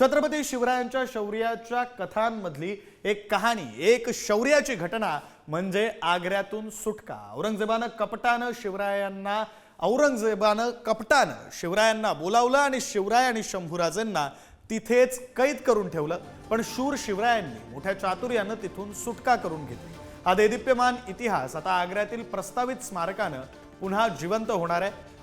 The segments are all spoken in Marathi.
छत्रपती शिवरायांच्या शौर्याच्या कथांमधली एक कहाणी एक शौर्याची घटना म्हणजे आग्र्यातून सुटका. औरंगजेबानं कपटानं शिवरायांना औरंगजेबानं कपटानं शिवरायांना बोलावलं आणि शिवराय आणि शंभूराजेंना तिथेच कैद करून ठेवलं. पण शूर शिवरायांनी मोठ्या चातुर्यानं तिथून सुटका करून घेतली. हा देदीप्यमान इतिहास आता आग्र्यातील प्रस्तावित स्मारकानं पुन्हा जिवंत होणार आहे.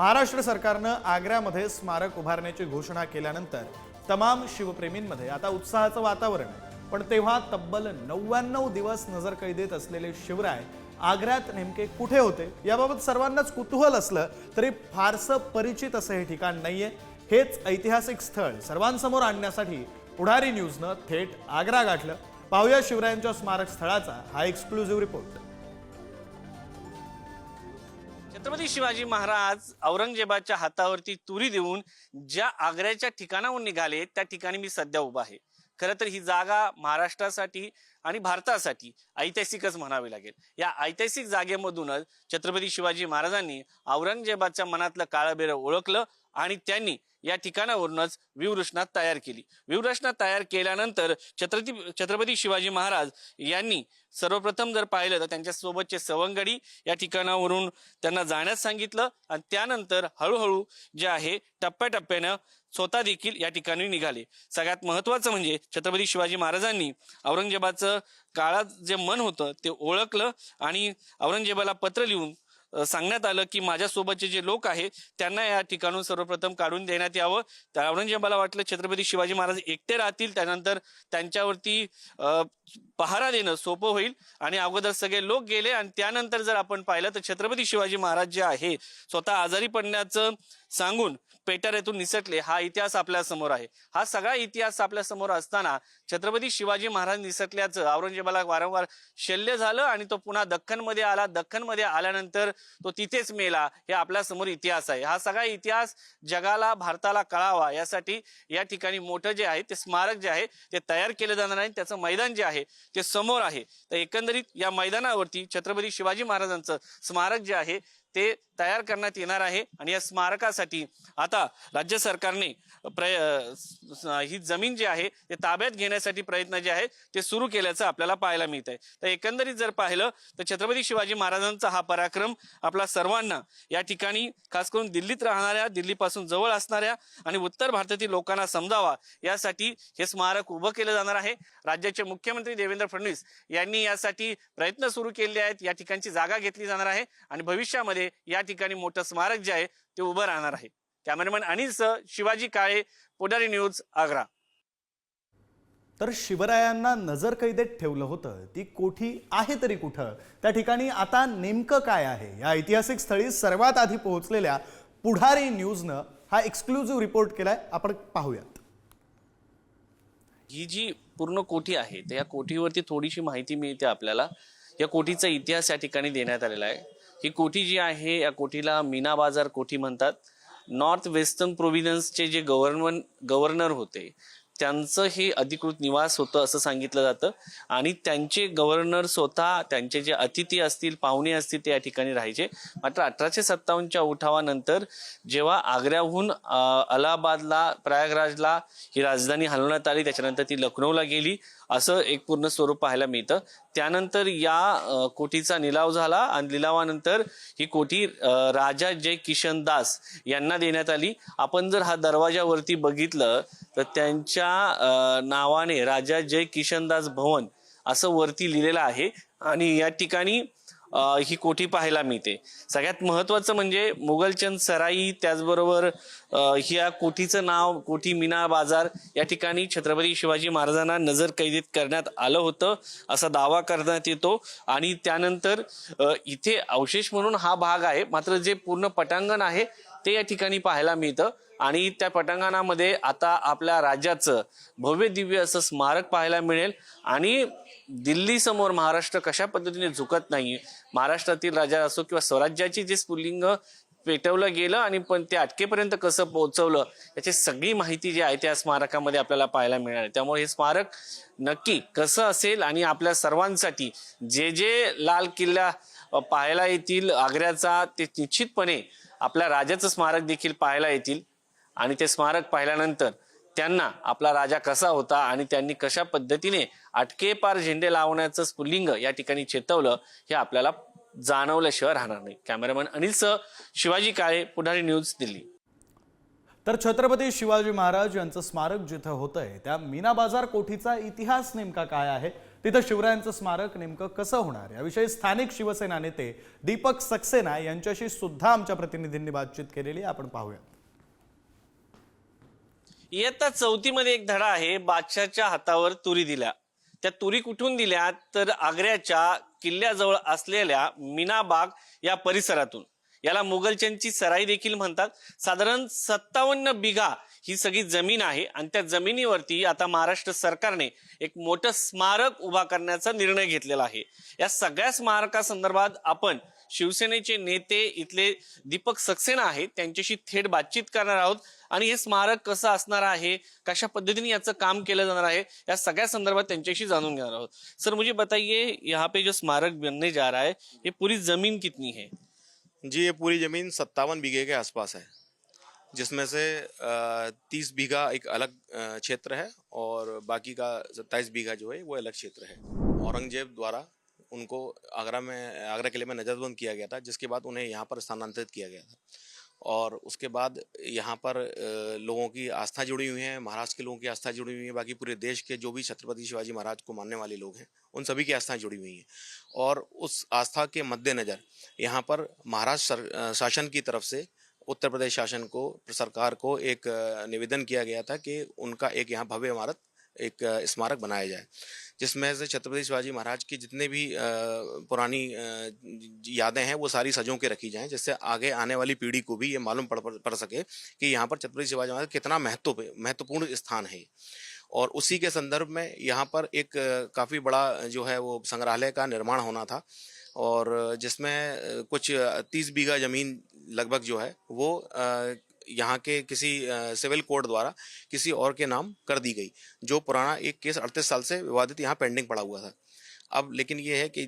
महाराष्ट्र सरकारनं आग्र्यामध्ये स्मारक उभारण्याची घोषणा केल्यानंतर तमाम शिवप्रेमींमध्ये आता उत्साहाचं वातावरण आहे. पण तेव्हा तब्बल नव्याण्णव दिवस नजर कैदेत असलेले शिवराय आग्र्यात नेमके कुठे होते? याबाबत सर्वांनाच कुतूहल असलं तरी फारसं परिचित असं हे ठिकाण नाहीये. हेच ऐतिहासिक स्थळ सर्वांसमोर आणण्यासाठी पुढारी न्यूजनं थेट आग्रा गाठलं. पाहूया शिवरायांच्या स्मारक स्थळाचा हा एक्सक्लुझिव्ह रिपोर्ट छत्रपती शिवाजी महाराज औरंगजेबाच्या हातावरती तुरी देऊन ज्या आग्र्याच्या ठिकाणाहून निघाले त्या ठिकाणी मी सध्या उभा आहे. खरं तर ही जागा महाराष्ट्रासाठी आणि भारतासाठी ऐतिहासिकच म्हणावी लागेल. या ऐतिहासिक जागेमधूनच छत्रपती शिवाजी महाराजांनी औरंगजेबाच्या मनातलं काळं ओळखलं आणि त्यांनी या ठिकाणावरूनच व्यूहरचना तयार केली. व्यूहरचना तयार केल्यानंतर छत्रपती छत्रपती शिवाजी महाराज यांनी सर्वप्रथम जर पाहिलं तर त्यांच्या सोबतचे सवंगडी या ठिकाणावरून त्यांना जाण्यास सांगितलं आणि त्यानंतर हळूहळू जे आहे टप्प्याटप्प्यानं स्वतः देखील या ठिकाणी निघाले. सगळ्यात महत्वाचं म्हणजे छत्रपती शिवाजी महाराजांनी औरंगजेबाचं काळात जे मन होतं ते ओळखलं आणि औरंगजेबाला पत्र लिहून सांगण्यात आलं की माझ्यासोबतचे जे लोक आहेत त्यांना या ठिकाणून सर्वप्रथम काढून देण्यात यावं. त्या औरंगजेबाला वाटलं छत्रपती शिवाजी महाराज एकटे राहतील त्यानंतर त्यांच्यावरती पहारा देणं सोपं होईल. आणि अगोदर सगळे लोक गेले आणि त्यानंतर जर आपण पाहिलं तर छत्रपती शिवाजी महाराज जे आहे स्वतः आजारी पडण्याचं सांगून पेटाऱ्यातून निसटले हा इतिहास आपल्यासमोर आहे. हा सगळा इतिहास आपल्यासमोर असताना छत्रपती शिवाजी महाराज निसटल्याचं औरंगजेबाला वारंवार शल्य झालं आणि तो पुन्हा दख्खनमध्ये आला. दख्खनमध्ये आल्यानंतर तो तिथेच मेला. हे आपल्यासमोर इतिहास आहे. हा सगळा इतिहास जगाला भारताला कळावा यासाठी या ठिकाणी मोठं जे आहे ते स्मारक जे आहे ते तयार केलं जाणार आहे त्याचं मैदान जे आहे ते समोर आहे. तर एकंदरीत या मैदानावरती छत्रपती शिवाजी महाराजांचं स्मारक जे आहे ते तयार करण्यात येणार आहे आणि या स्मारकासाठी आता राज्य सरकारने प्रय ही जमीन जी आहे ते ताब्यात घेण्यासाठी प्रयत्न जे आहे ते सुरू केल्याचं आपल्याला पाहायला मिळत आहे तर एकंदरीत जर पाहिलं तर छत्रपती शिवाजी महाराजांचा हा पराक्रम आपला सर्वांना या ठिकाणी खास करून दिल्लीत राहणाऱ्या दिल्लीपासून जवळ असणाऱ्या आणि उत्तर भारतातील लोकांना समजावा यासाठी हे स्मारक उभं केलं जाणार आहे. राज्याचे मुख्यमंत्री देवेंद्र फडणवीस यांनी यासाठी प्रयत्न सुरू केले आहेत या ठिकाणची जागा घेतली जाणार आहे आणि भविष्यामध्ये या ठिकाणी मोठं स्मारक जे आहे ते उभं राहणार आहे. कॅमेरामॅन अनिलसह शिवाजी काळे पुढारी न्यूज आग्रा. तर शिवरायांना नजर कैदेत ठेवलं होतं. ती कोठी आहे तरी कुठं? त्या ठिकाणी आता नेमकं काय आहे? या ऐतिहासिक स्थळी सर्वात आधी पोहोचलेल्या पुढारी न्यूजनं हा एक्सक्लुझिव्ह रिपोर्ट केलाय. आपण पाहूयात. ही जी पूर्ण कोठी आहे तर या कोठीवरती थोडीशी माहिती मिळते आपल्याला. या कोठीचा इतिहास या ठिकाणी देण्यात आलेला आहे. ही कोठी जी आहे या कोठीला मीना बाजार कोठी म्हणतात. नॉर्थ वेस्टर्न प्रोव्हिन्सचे जे गव्हर्नर गव्हर्नर होते त्यांचं हे अधिकृत निवास होतं असं सांगितलं जातं. आणि त्यांचे गव्हर्नर स्वतः त्यांचे जे अतिथी असतील पाहुणे असतील ते या ठिकाणी राहायचे. मात्र अठराशे सत्तावन्नच्या उठावानंतर जेव्हा आग्र्याहून अलाहाबादला प्रयागराजला ही राजधानी हलवण्यात आली त्याच्यानंतर ती लखनौला गेली असं एक पूर्ण स्वरूप पाहायला मिळतं. त्यानंतर या कोठीचा निलाव झाला आणि लिलावानंतर ही कोठी राजा जय किशन दास यांना देण्यात आली. आपण जर हा दरवाजावरती बघितलं तर त्यांच्या या नावाने राजा जय किशनदास भवन असं वरती लिहिलेलं आहे. आणि या ठिकाणी ही कोठी पाहायला मिळते. सगळ्यात महत्वाचं म्हणजे मुघलचंद सराई त्याचबरोबर ह्या कोठीचं नाव कोठी मीना बाजार या ठिकाणी छत्रपती शिवाजी महाराजांना नजर कैदेत करण्यात आलं होतं असा दावा करण्यात येतो. आणि त्यानंतर इथे अवशेष म्हणून हा भाग आहे मात्र जे पूर्ण पटांगण आहे ते या ठिकाणी पाहायला मिळतं. आणि त्या पटांगणामध्ये आता आपल्या राज्याचं भव्य दिव्य असं स्मारक पाहायला मिळेल. आणि दिल्ली समोर महाराष्ट्र कशा पद्धतीने झुकत नाही महाराष्ट्रातील राजा असो किंवा स्वराज्याची जे स्फुलिंग पेटवलं गेलं आणि पण ते अटकेपर्यंत कसं पोहोचवलं याची सगळी माहिती जी आहे त्या स्मारकामध्ये आपल्याला पाहायला मिळणार आहे. त्यामुळे हे स्मारक नक्की कसं असेल आणि आपल्या सर्वांसाठी जे जे लाल किल्ला पाहायला येतील आग्र्याचा ते निश्चितपणे आपल्या राजाचं स्मारक देखील पाहायला येतील. आणि ते स्मारक पाहिल्यानंतर त्यांना आपला राजा कसा होता आणि त्यांनी कशा पद्धतीने अटकेपार झेंडे लावण्याचं स्फुल्लिंग या ठिकाणी चेतवलं हे आपल्याला जाणवल्याशिवाय राहणार नाही. कॅमेरामॅन अनिल सह शिवाजी काळे पुढारी न्यूज दिल्ली. तर छत्रपती शिवाजी महाराज यांचं स्मारक जिथं होतंय त्या मीना बाजार कोठीचा इतिहास नेमका काय आहे? तिथं शिवरायांचं स्मारक नेमकं कसं होणार? याविषयी स्थानिक शिवसेना नेते दीपक सक्सेना यांच्याशी सुद्धा आमच्या प्रतिनिधींनी बातचीत केलेली आपण पाहूया. इयत्ता चौथीमध्ये एक धडा आहे बादशाच्या हातावर तुरी दिल्या. त्या तुरी कुठून दिल्या? तर आग्र्याच्या किल्ल्याजवळ असलेल्या मीनाबाग या परिसरातून. याला मुघलच्यांची सराई देखील म्हणतात. साधारण सत्तावन्न बिघा ही सगळी जमीन आहे आणि त्या जमिनीवरती आता महाराष्ट्र सरकारने एक मोठं स्मारक उभा करण्याचा निर्णय घेतलेला आहे. या सगळ्या स्मारकासंदर्भात आपण शिवसेनेचे नेते इथले दीपक सक्सेना आहेत त्यांच्याशी थेट बातचीत करणार आहोत. आणि हे स्मारक कसं असणार आहे कशा पद्धतीने याचं काम केलं जाणार आहे या सगळ्या संदर्भात त्यांच्याशी जाणून घेणार आहोत. सर मुझे बताइए यहाँ पे जो स्मारक बनने जा रहा है ये पूरी जमीन कितनी है? जी ये पूरी ज़मीन सत्तावन बीघे के आसपास है जिसमें से तीस बीघा एक अलग अ, क्षेत्र है और बाकी का सत्ताईस बीघा जो है वो अलग क्षेत्र है। औरंगजेब द्वारा उनको आगरा में, आगरा किले में नजरबंद किया गया था, जिसके बाद उन्हें यहाँ पर स्थानांतरित किया गया था। और उसके बाद यहाँ पर लोगों की आस्था जुड़ी हुई है, महाराष्ट्र के लोगों की आस्था जुड़ी हुई है, बाकी पूरे देश के जो भी छत्रपति शिवाजी महाराज को मानने वाले लोग हैं, उन सभी की आस्थाएँ जुड़ी हुई हैं। और उस आस्था के मद्देनज़र यहाँ पर महाराष्ट्र शासन की तरफ़ से उत्तर प्रदेश शासन को, सरकार को एक निवेदन किया गया था कि उनका एक यहाँ भव्य इमारत, एक स्मारक बनाया जाए। जिसमें से छत्रपति शिवाजी महाराज की जितने भी पुरानी यादें हैं, वो सारी सजों के रखी जाएँ, जिससे आगे आने वाली पीढ़ी को भी ये मालूम पड़ पड़ सके कि यहाँ पर छत्रपति शिवाजी महाराज कितना महत्व, महत्वपूर्ण स्थान है। और उसी के संदर्भ में यहाँ पर एक, काफ़ी बड़ा जो है वो संग्रहालय का निर्माण होना था और जिसमें, कुछ तीस बीघा ज़मीन लगभग जो है वो यहाँ के किसी सिविल कोर्ट द्वारा किसी और के नाम कर दी गई, जो पुराना एक केस अड़तीस साल से विवादित यहाँ पेंडिंग पड़ा हुआ था। अब लेकिन ये है कि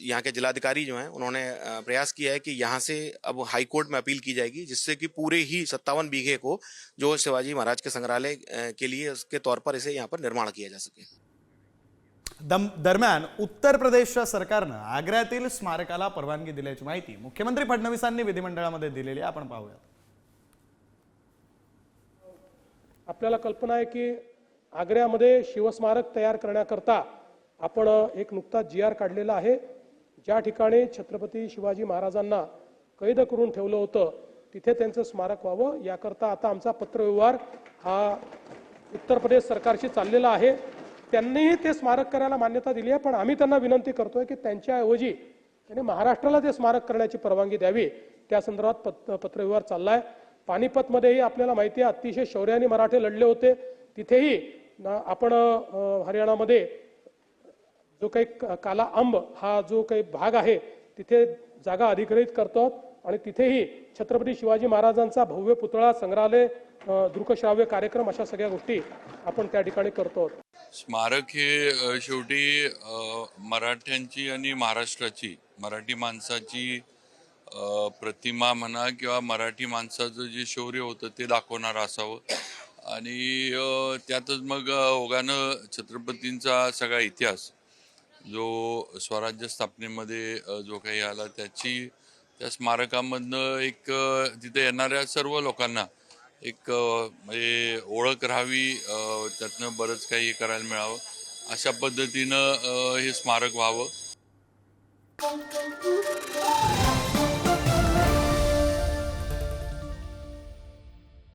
यहाँ के जिलाधिकारी जो हैं, उन्होंने प्रयास किया है कि यहाँ से अब हाई कोर्ट में अपील की जाएगी, जिससे कि पूरे ही सत्तावन बीघे को जो शिवाजी महाराज के संग्रहालय के लिए उसके तौर पर इसे यहाँ पर निर्माण किया जा सके। दम, दरम्यान उत्तर प्रदेशच्या सरकारनं आग्र्यातील स्मारकाला परवानगी दिल्याची माहिती मुख्यमंत्री फडणवीसांनी विधिमंडळामध्ये दिलेली आपण पाहूयात. आपल्याला कल्पना आहे की आग्र्यामध्ये शिवस्मारक तयार करण्याकरता आपण एक नुकताच जी आर काढलेला आहे. ज्या ठिकाणी छत्रपती शिवाजी महाराजांना कैद करून ठेवलं होतं तिथे त्यांचं स्मारक व्हावं. याकरता आता आमचा पत्रव्यवहार हा उत्तर प्रदेश सरकारशी चाललेला आहे. त्यांनीही ते स्मारक करायला मान्यता दिली आहे पण आम्ही त्यांना विनंती करतोय की त्यांच्याऐवजी त्यांनी महाराष्ट्राला ते स्मारक करण्याची परवानगी द्यावी. त्या संदर्भात पत्र पत्रव्यवहार चाललाय. पानिपतमध्येही आपल्याला माहिती आहे अतिशय शौर्याने मराठे लढले होते. तिथेही आपण हरियाणामध्ये जो काही काला अंब हा जो काही भाग आहे तिथे जागा अधिग्रहित करतो आणि तिथेही छत्रपती शिवाजी महाराजांचा भव्य पुतळा संग्रहालय दृकश्राव्य कार्यक्रम अशा सगळ्या गोष्टी आपण त्या ठिकाणी करतो स्मारक हे शेवटी मराठ्यांची आणि महाराष्ट्राची मराठी माणसाची प्रतिमा म्हणा किंवा मराठी माणसाचं जे शौर्य होतं ते दाखवणारं असावं. आणि त्यातच मग ओघानं छत्रपतींचा सगळा इतिहास जो स्वराज्य स्थापनेमध्ये जो काही आला त्याची त्या स्मारकामधनं एक तिथे येणाऱ्या सर्व लोकांना एक म्हणजे ओळख राहावी त्यातनं बरंच काही करायला मिळावं. अशा पद्धतीनं हे स्मारक व्हावं.